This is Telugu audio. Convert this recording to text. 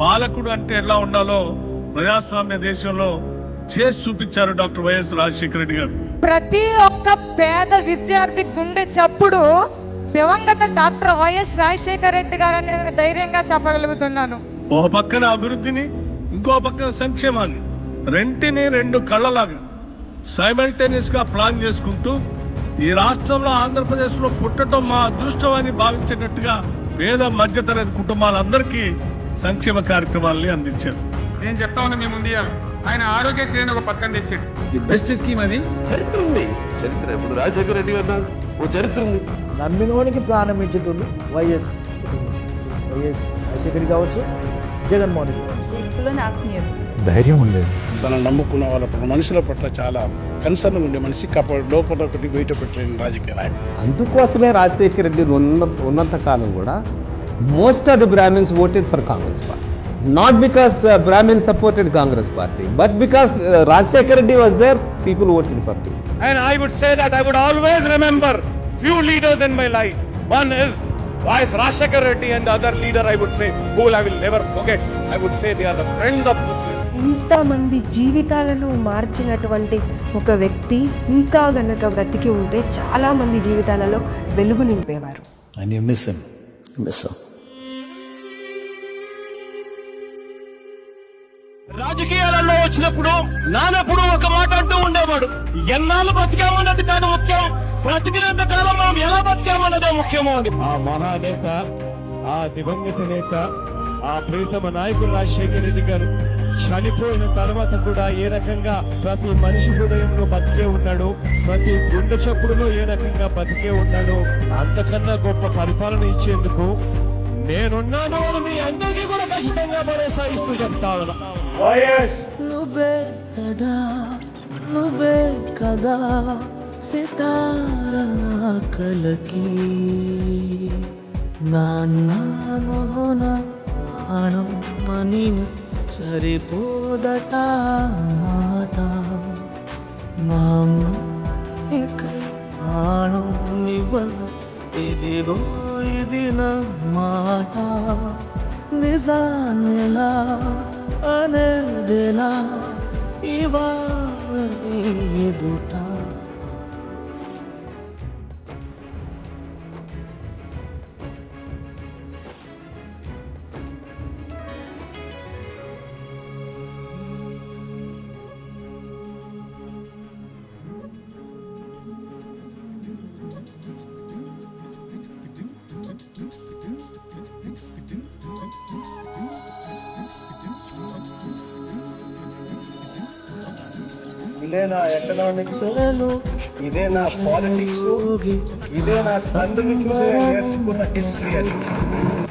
పాలకుడు అంటే ఎలా ఉండాలో ప్రజాస్వామ్య దేశంలో చేసి చూపించారు డాక్టర్ వైఎస్ రాజశేఖర రెడ్డి గారు. ప్రతి ఒక్క పేద విద్యార్థి గుండె చప్పుడు దివంగత డాక్టర్ వైఎస్ రాజశేఖర రెడ్డి గారని నేను ధైర్యంగా చెప్పగలుగుతున్నాను. ఒక పక్కన అభివృద్ధిని ఇంకో పక్కన సంక్షేమాన్ని రెంటిని రెండు కళ్ళలాగా సైమల్టేనియస్గా ప్లాన్ చేసుకుంటూ ఈ రాష్ట్రంలో ఆంధ్రప్రదేశ్లో పుట్టడం మా అదృష్టం అని భావించేటట్టుగా పేద మధ్యతరగతి కుటుంబాలందరికీ సంక్షేమ కార్యక్రమాలని అందించారు. నేను చెప్తా ఉన్నా మీ ముందు. ఆయన ఆరోగ్యశ్రీ ఒక పథకం తెచ్చాడు. ది బెస్ట్ స్కీమ్ అది. చరిత్ర ఉంది. చరిత్ర ఇప్పుడు రాజశేఖర రెడ్డి గారు ఓ చరిత్ర ఉంది. నమ్మినోనికి ప్రాణం ఇచ్చేటోళ్ళు వైఎస్ వైఎస్ రాజశేఖర్ కావచ్చు జగన్మోహన్ రెడ్డి ధైర్యం ఉండేది. తనను నమ్ముకున్న వాళ్ళ పట్ల మనుషుల పట్ల చాలా కన్సర్న్ ఉండే మనిషి కాపాడు లోపల ఒకటి బయట పెట్టిన రాజకీయ నాయకుడు. అందుకోసమే రాజశేఖర్ రెడ్డి ఉన్న ఉన్నంత కాలం కూడా most of the Brahmins voted for Congress party not because Brahmin supported Congress party but because Rajasekhar Reddy was there people voted for P And I would say that I would always remember few leaders in my life. One Rashekar Reddy and the other leader I would say, who I will never forget. I would say they are the friends of Muslims. ఇంతమంది జీవితాలను మార్చినటువంటి ఒక వ్యక్తి ఇంకా గనక బ్రతికి ఉంటే చాలా మంది జీవితాలలో వెలుగు నింపేవారు. అండ్ యూ మిస్ మిస్ రాజకీయాలలో వచ్చినప్పుడు నానప్పుడు ఒక మాట అంటూ ఉండేవాడు. ఎన్నాళ్ళు బతికామన్నది కాదు ముఖ్యం. బ్రతికినంత కాలం మనం ఎలా బతికామన్నదే ముఖ్యమో అని ఆ మహానేత ఆ దివంగత నేత ఆ ప్రీతమ నాయకుడు రాజశేఖర రెడ్డి గారు చనిపోయిన తర్వాత కూడా ఏ రకంగా ప్రతి మనిషి హృదయంలో బతికే ఉన్నాడు ప్రతి గుండె చప్పుడులో ఏ రకంగా బతికే ఉన్నాడు అంతకన్నా గొప్ప పరిపాలన ఇచ్చేందుకు నేనున్నాను అని మీ అందరికీ కూడా ఖచ్చితంగా భరోసా ఇస్తూ చెప్తా ఉన్నా. వైఎస్. నువ్వే కదా నువ్వే కదా. सितारा कलकी नाना ಹಣಪ್ಪ ನೀನು ಸರಿಪೋದಟ ಆಟ ನಾನು ಆಣವನ ಇದಿಗೋ ಇದಿನ ಮಾಟ. ನಿಜ ನೆಲ ಅನೆದೆಲ ಇವಾಗ ದುಟ ఇదే నా ఎకనామిక్స్ ఇదే నా పాలిటిక్స్ ఇదే నా తండ్రి నుంచి నేర్చుకున్న హిస్టరీ అని